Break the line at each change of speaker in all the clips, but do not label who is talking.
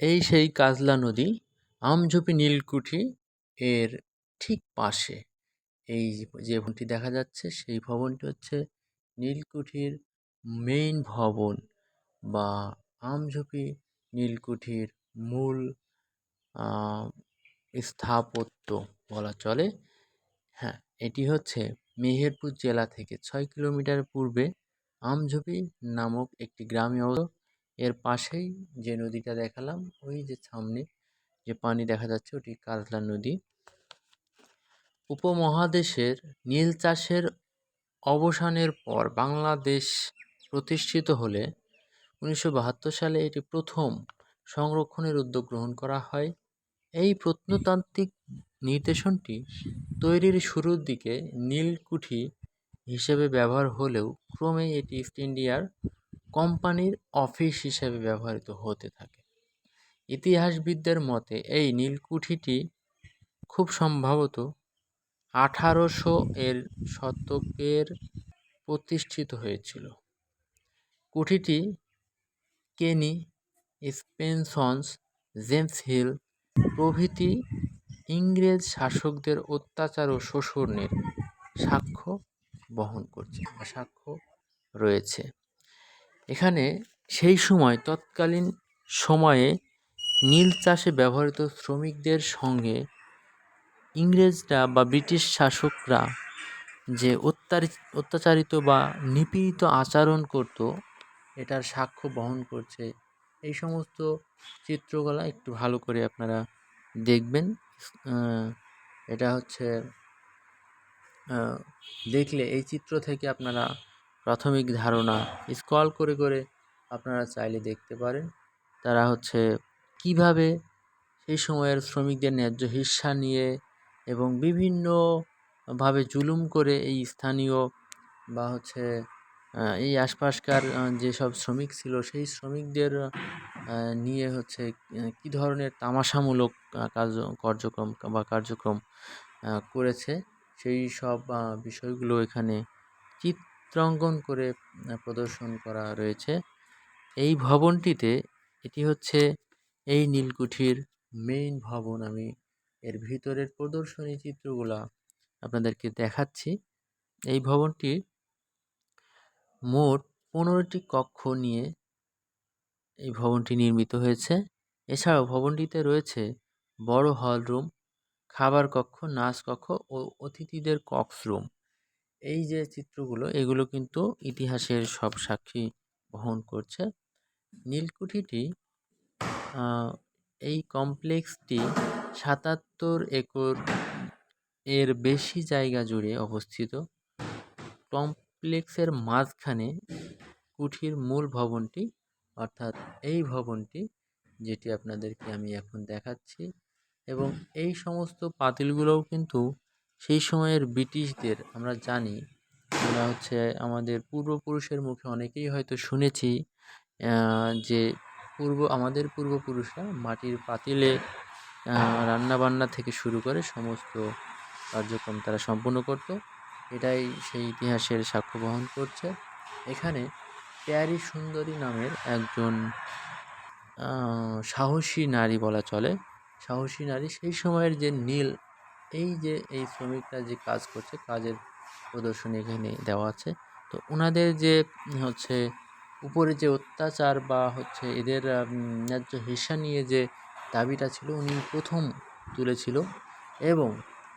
এই সেই কাজলা নদী, আমঝুপি নীলকুঠি এর ঠিক পাশে। এই যে ভবনটি দেখা যাচ্ছে, সেই ভবনটি হচ্ছে নীলকুঠির মেইন ভবন বা আমঝুপি নীলকুঠির মূল স্থাপত্য বলা চলে। হ্যাঁ এটি হচ্ছে মেহেরপুর জেলা থেকে ছয় কিলোমিটার পূর্বে আমঝুপি নামক একটি গ্রামে এর পাশেই যে নদীটা দেখালাম, ওই যে সামনে যে পানি দেখা যাচ্ছে, ওটি কাজলা নদী। উপমহাদেশের নীল চাষের অবসানের পর বাংলাদেশ প্রতিষ্ঠিত হলে উনিশশো বাহাত্তর সালে এটি প্রথম সংরক্ষণের উদ্যোগ গ্রহণ করা হয়। এই প্রত্নতান্ত্রিক নির্দেশনটি তৈরির শুরুর দিকে নীলকুঠি হিসেবে ব্যবহার হলেও ক্রমে এটি ইস্ট ইন্ডিয়ার কোম্পানির অফিস হিসেবে ব্যবহৃত হতে থাকে। ইতিহাসবিদদের মতে, এই নীলকুঠিটি খুব সম্ভবত আঠারোশো এর শতকের প্রতিষ্ঠিত হয়েছিল। কুঠিটি কেনি স্পেনসন্স, জেমস হিল প্রভৃতি ইংরেজ শাসকদের অত্যাচার ও শোষণের সাক্ষ্য বহন করছে সাক্ষ্য রয়েছে। এখানে সেই সময় তৎকালীন সময়ে নীল চাষে ব্যবহৃত শ্রমিকদের সঙ্গে ইংরেজরা বা ব্রিটিশ শাসকরা যে অত্যাচারিত বা নিপীড়িত আচরণ করতো, এটার সাক্ষ্য বহন করছে। এই সমস্ত চিত্রকলা একটু ভালো করে আপনারা দেখবেন। এটা হচ্ছে দেখলে এই চিত্র থেকে আপনারা প্রাথমিক ধারণা স্ক্রল করে করে আপনারা চাইলে দেখতে পারেন। তারা হচ্ছে কীভাবে সেই সময়ের শ্রমিকদের ন্যায্য হিস্সা নিয়ে এবং বিভিন্নভাবে জুলুম করে এই স্থানীয় বা হচ্ছে এই আশপাশকার যেসব শ্রমিক ছিল সেই শ্রমিকদের নিয়ে হচ্ছে কী ধরনের তামাশামূলক কাজ, কার্যক্রম বা কার্যক্রম করেছে সেই সব বিষয়গুলো এখানে চিত্রাঙ্কন করে প্রদর্শন করা রয়েছে। এই ভবনটিতে এটি হচ্ছে এই নীলকুঠির মেইন ভবন। আমি এর ভিতরের প্রদর্শনী চিত্রগুলা আপনাদেরকে দেখাচ্ছি। এই ভবনটি মোট পনেরোটি কক্ষ নিয়ে এই ভবনটি নির্মিত হয়েছে। এছাড়াও ভবনটিতে রয়েছে বড় হল রুম, খাবার কক্ষ, নাচ কক্ষ ও অতিথিদের কক্স রুম। এই যে চিত্রগুলো, এগুলো কিন্তু ইতিহাসের সব সাক্ষী বহন করছে। নীলকুঠিটি এই কমপ্লেক্সটি সাতাত্তর একর এর বেশি জায়গা জুড়ে অবস্থিত। কমপ্লেক্সের মাঝখানে কুঠির মূল ভবনটি, অর্থাৎ এই ভবনটি, যেটি আপনাদেরকে আমি এখন দেখাচ্ছি। এবং এই সমস্ত পাতিলগুলোও কিন্তু সেই সময়ের ব্রিটিশদের আমরা জানি, আমরা হচ্ছে আমাদের পূর্বপুরুষের মুখে অনেকেই হয়তো শুনেছি যে পূর্ব, আমাদের পূর্বপুরুষরা মাটির পাতিলে রান্নাবান্না থেকে শুরু করে সমস্ত কার্যক্রম তারা সম্পূর্ণ করতো। এটাই সেই ইতিহাসের সাক্ষ্য বহন করছে। এখানে প্যারি সুন্দরী নামের একজন সাহসী নারী বলা চলে। সাহসী নারী সেই সময়ের যে নীল এই যে, এই শ্রমিকরা যে কাজ করছে, কাজের প্রদর্শনী এখানে দেওয়া আছে। তো ওনাদের যে, হচ্ছে, উপরে যে অত্যাচার বা হচ্ছে এদের ন্যায্য হিসা নিয়ে যে দাবিটা ছিল, উনি প্রথম তুলেছিল এবং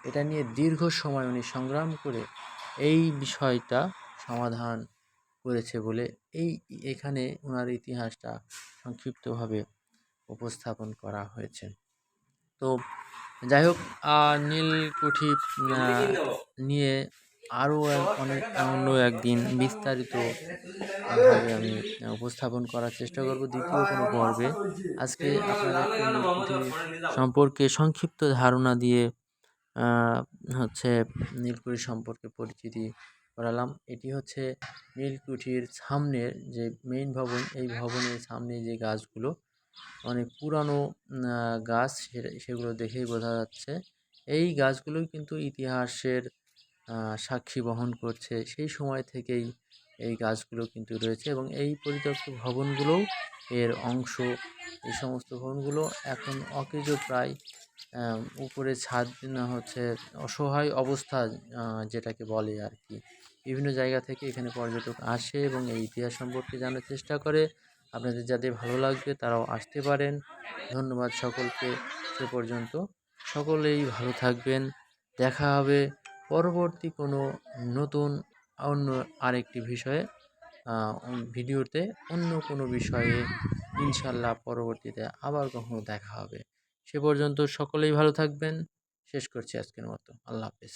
এটা নিয়ে দীর্ঘ সময় উনি সংগ্রাম করে এই বিষয়টা সমাধান করেছে বলে এই, এখানে ওনার ইতিহাসটা সংক্ষিপ্তভাবে উপস্থাপন করা হয়েছে। তো যাই হোক নীলকুঠি নিয়ে আরও অনেক অন্য একদিন বিস্তারিত ভাবে আমি উপস্থাপন করার চেষ্টা করব দ্বিতীয় কোনো পর্বে। আজকে আপনারা সম্পর্কে সংক্ষিপ্ত ধারণা দিয়ে হচ্ছে নীলকুঠি সম্পর্কে পরিচিতি করালাম। এটি হচ্ছে নীলকুঠির সামনের যে মেইন ভবন, এই ভবনের সামনে যে গাছগুলো অনেক পুরানো গাছ সেগুলো দেখেই বোঝা যাচ্ছে। এই গাছগুলোই কিন্তু ইতিহাসের সাক্ষী বহন করছে। সেই সময় থেকেই এই গাছগুলো কিন্তু রয়েছে এবং এই পরিত্যক্ত ভবনগুলোও এর অংশ। এই সমস্ত ভবনগুলো এখন অকেজ প্রায় উপরে ছাদ হচ্ছে অসহায় অবস্থা যেটাকে বলে আর কি। বিভিন্ন জায়গা থেকে এখানে পর্যটক আসে এবং এই ইতিহাস সম্পর্কে জানার চেষ্টা করে। আপনাদের যাদের ভালো লাগবে তারাও আসতে পারেন। ধন্যবাদ সকলকে সে পর্যন্ত। সকলেই ভালো থাকবেন। দেখা হবে পরবর্তী কোনো নতুন অন্য আরেকটি বিষয়ে। ভিডিওতে অন্য কোনো বিষয়ে ইনশাল্লাহ পরবর্তীতে আবার কখনো দেখা হবে। সে পর্যন্ত সকলেই ভালো থাকবেন। শেষ করছি আজকের মতো। আল্লাহ হাফেজ।